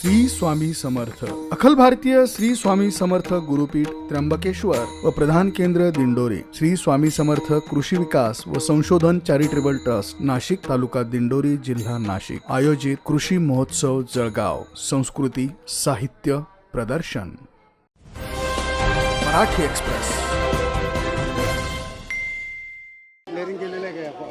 श्री स्वामी समर्थ. अखिल भारतीय श्री स्वामी समर्थ गुरुपीठ त्र्यंबकेश्वर व प्रधान केंद्र दिंडोरी. श्री स्वामी समर्थ कृषी विकास व संशोधन चॅरिटेबल ट्रस्ट नाशिक तालुका दिंडोरी जिल्हा नाशिक. आयोजित कृषी महोत्सव जळगाव. संस्कृती साहित्य प्रदर्शन. मराठी एक्सप्रेस.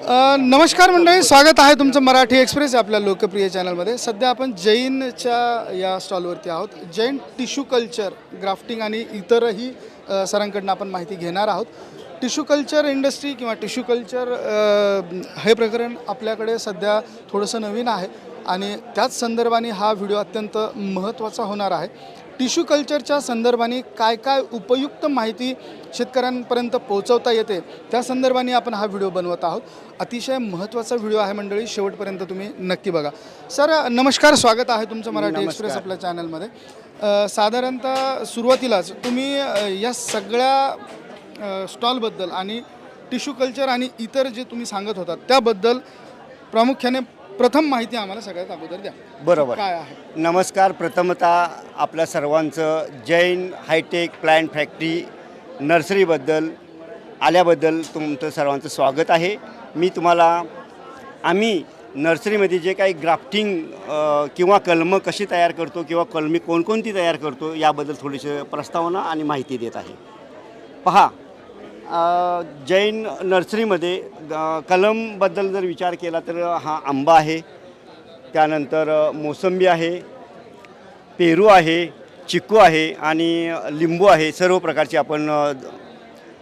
नमस्कार मंडळी स्वागत आहे तुमचं मराठी एक्सप्रेस आपल्या लोकप्रिय चॅनलमध्ये. सध्या आपण जैनच्या या स्टॉलवरती आहोत. जैन टिश्यू कल्चर ग्राफ्टिंग आणि इतरही सरांकडनं आपण माहिती घेणार आहोत. टिश्यू कल्चर इंडस्ट्री किंवा टिश्यू कल्चर हे प्रकरण आपल्याकडे सध्या थोडंसं नवीन आहे आणि त्याच संदर्भाने हा व्हिडिओ अत्यंत महत्त्वाचा होणार आहे. टिश्यू कल्चरच्या संदर्भाने काय काय उपयुक्त माहिती शेतकऱ्यांपर्यंत पोहोचवता येते त्या संदर्भाने आपण हा व्हिडिओ बनवत आहोत. अतिशय महत्त्वाचा व्हिडिओ आहे मंडळी शेवटपर्यंत तुम्ही नक्की बघा. सर नमस्कार स्वागत आहे तुमचं मराठी एक्सप्रेस आपल्या चॅनलमध्ये. साधारणतः सुरुवातीलाच तुम्ही या सगळ्या स्टॉलबद्दल आणि टिश्यू कल्चर आणि इतर जे तुम्ही सांगत होतात त्याबद्दल प्रामुख्याने प्रथम माहिती आम्हाला सगळ्यात अगोदर द्या. बरोबर. काय आहे? नमस्कार प्रथमतः आपल्या सर्वांचं Jain hi tech plant factory नर्सरीबद्दल आल्याबद्दल तुमचं सर्वांचं स्वागत आहे. मी तुम्हाला आम्ही नर्सरीमध्ये जे काही ग्राफ्टिंग अ, किंवा कलमं कशी तयार करतो किंवा कलमी कोणकोणती तयार करतो याबद्दल थोडीशी प्रस्तावना आणि माहिती देत आहे. पहा जैन नर्सरीमध्ये कलमबद्दल जर विचार केला तर हा आंबा आहे. त्यानंतर मोसंबी आहे पेरू आहे चिक्कू आहे आणि लिंबू आहे. सर्व प्रकारची आपण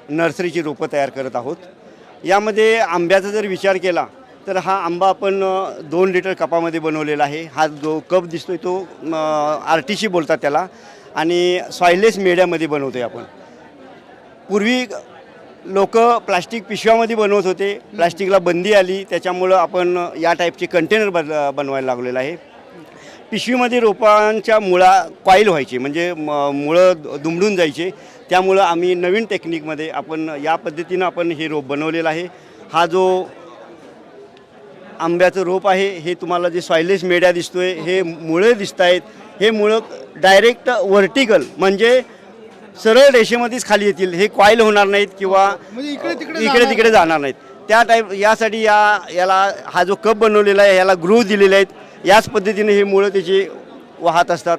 नर्सरीची रोपं तयार करत आहोत. यामध्ये आंब्याचा जर विचार केला तर हा आंबा आपण दोन लिटर कपामध्ये बनवलेला आहे. हा जो कप दिसतोय तो आर टी सी बोलतात त्याला आणि सॉयलेस मेड्यामध्ये बनवतो आहे आपण. पूर्वी लोक प्लास्टिक पिशव्यामध्ये बनवत होते. प्लास्टिकला बंदी आली. त्याच्यामुळं आपण या टाईपचे कंटेनर बन बनवायला लागलेलं आहे. पिशवीमध्ये रोपांच्या मुळा कॉईल व्हायची. म्हणजे म- मुळं दुमडून जायचे. त्यामुळं आम्ही नवीन टेक्निकमध्ये आपण या पद्धतीनं आपण हे रोप बनवलेलं आहे. हा जो आंब्याचं रोप आहे हे तुम्हाला जे सॉयलेस मेड्या दिसतोय हे मुळे दिसत आहेत हे मुळं डायरेक्ट व्हर्टिकल म्हणजे सरळ रेषेमध्येच खाली येतील. हे कॉईल होणार नाहीत किंवा म्हणजे इकडे तिकडे जाणार नाहीत. त्या टाईप यासाठी या याला हा जो कप बनवलेला आहे याला ग्रू दिलेले आहेत. याच पद्धतीने हे मुळं त्याची वाहत असतात.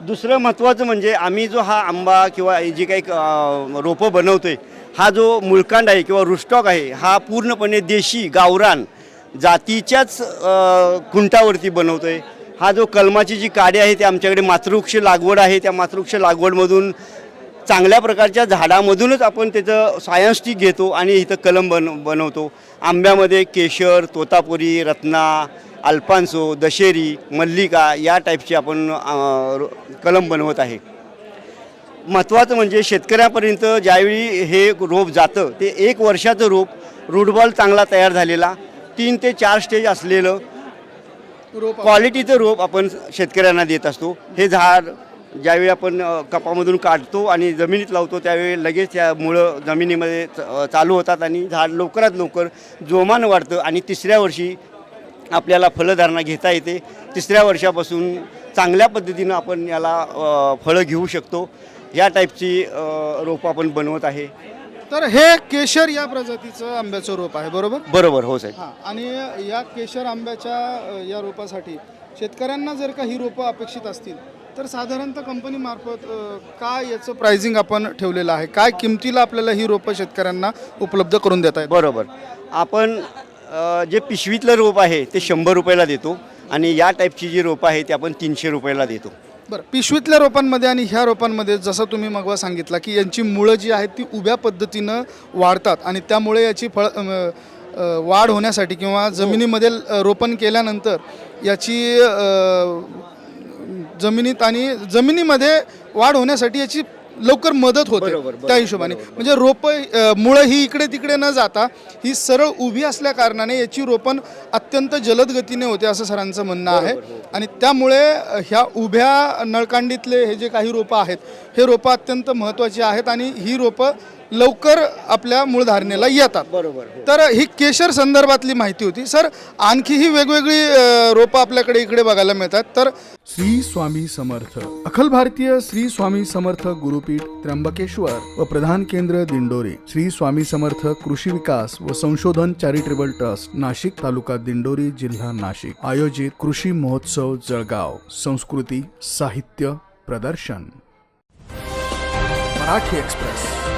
दुसरं महत्त्वाचं म्हणजे आम्ही जो हा आंबा किंवा जे काही रोपं बनवतोय हा जो मुळकांड आहे किंवा रुस्टॉक आहे हा पूर्णपणे देशी गावरान जातीच्याच अं, खुंटावरती बनवतोय. हा जो कलमाची जी काडी आहे ती आमच्याकडे मातृवृक्ष लागवड आहे. त्या मातृवृक्ष लागवडमधून चांगल्या प्रकारच्या झाडामधूनच आपण त्याचं सायन्सटिक घेतो आणि इथं कलम बन बनवतो. आंब्यामध्ये केशर तोतापुरी रत्ना अल्पांसो दशेरी मल्लिका या टाईपची आपण रो- कलम बनवत आहे. महत्त्वाचं म्हणजे शेतकऱ्यापर्यंत ज्यावेळी हे रोप जातं ते एक वर्षाचं रोप रुडबॉल चांगला तयार झालेला तीन ते चार स्टेज असलेलं रोप क्वालिटीचं रोप आपण शेतकऱ्यांना देत असतो. हे झाड ज्यावेळी आपण कपामधून काढतो आणि जमिनीत लावतो त्यावेळी लगेच त्या मुळं जमिनीमध्ये च- चालू होतात आणि झाड लवकरात लवकर जोमान वाढतं आणि तिसऱ्या वर्षी आपल्याला फलधारणा घेता येते. तिसऱ्या वर्षापासून चांगल्या पद्धतीनं आपण याला फळं घेऊ शकतो. या टाईपची रोपं आपण बनवत आहे. तर हे केशर या प्रजातीचं आंब्याचं रोप आहे बरोबर? बरोबर हो साहेब. हां आणि या केशर आंब्याच्या अ, या रोपासाठी शेतकऱ्यांना जर का ही रोपं अपेक्षित असतील तर साधारणतः कंपनीमार्फत अ, काय याचं प्राइसिंग आपण ठेवलेलं आहे? काय किमतीला आपल्याला ही रोपं शेतकऱ्यांना उपलब्ध करून देता येतात? बरोबर. आपण अ, जे पिशवीतलं रोप आहे ते शंभर रुपयाला देतो आणि या टाईपची जी रोपं आहे ती आपण तीनशे रुपयाला देतो. बरं पिशवीतल्या रोपांमध्ये आणि ह्या रोपांमध्ये जसं तुम्ही मगवा सांगितलं की यांची मुळं जी आहेत ती उभ्या पद्धतीनं वाढतात आणि त्यामुळे याची फळ वाढ होण्यासाठी किंवा जमिनीमध्ये अ, रोपण केल्यानंतर याची जमिनीत आणि जमिनीमध्ये वाढ होण्यासाठी याची लवकर मदत होते त्या हिशोबाने. म्हणजे रोपं मुळं ही इकडे तिकडे न जाता ही सरळ उभी असल्या कारणाने याची रोपण अत्यंत जलद गतीने होते असं सरांचं म्हणणं आहे. आणि त्यामुळे ह्या उभ्या नळकांडीतले हे जे काही रोपं आहेत हे रोपं अत्यंत महत्त्वाची आहेत आणि ही रोपं लवकर आपल्या मूळ धारणेला येतात. बरोबर तर ही केशर संदर्भातली माहिती होती. सर आणखीही वेगवेगळी रोपं आपल्याकडे इकडे बघायला मिळतात. तर श्री स्वामी समर्थ. अखिल भारतीय श्री स्वामी समर्थ गुरुपीठ त्र्यंबकेश्वर व प्रधान केंद्र दिंडोरी. श्री स्वामी समर्थ कृषी विकास व संशोधन चॅरिटेबल ट्रस्ट नाशिक तालुका दिंडोरी जिल्हा नाशिक. आयोजित कृषी महोत्सव जळगाव. संस्कृती साहित्य प्रदर्शन. मराठी एक्सप्रेस.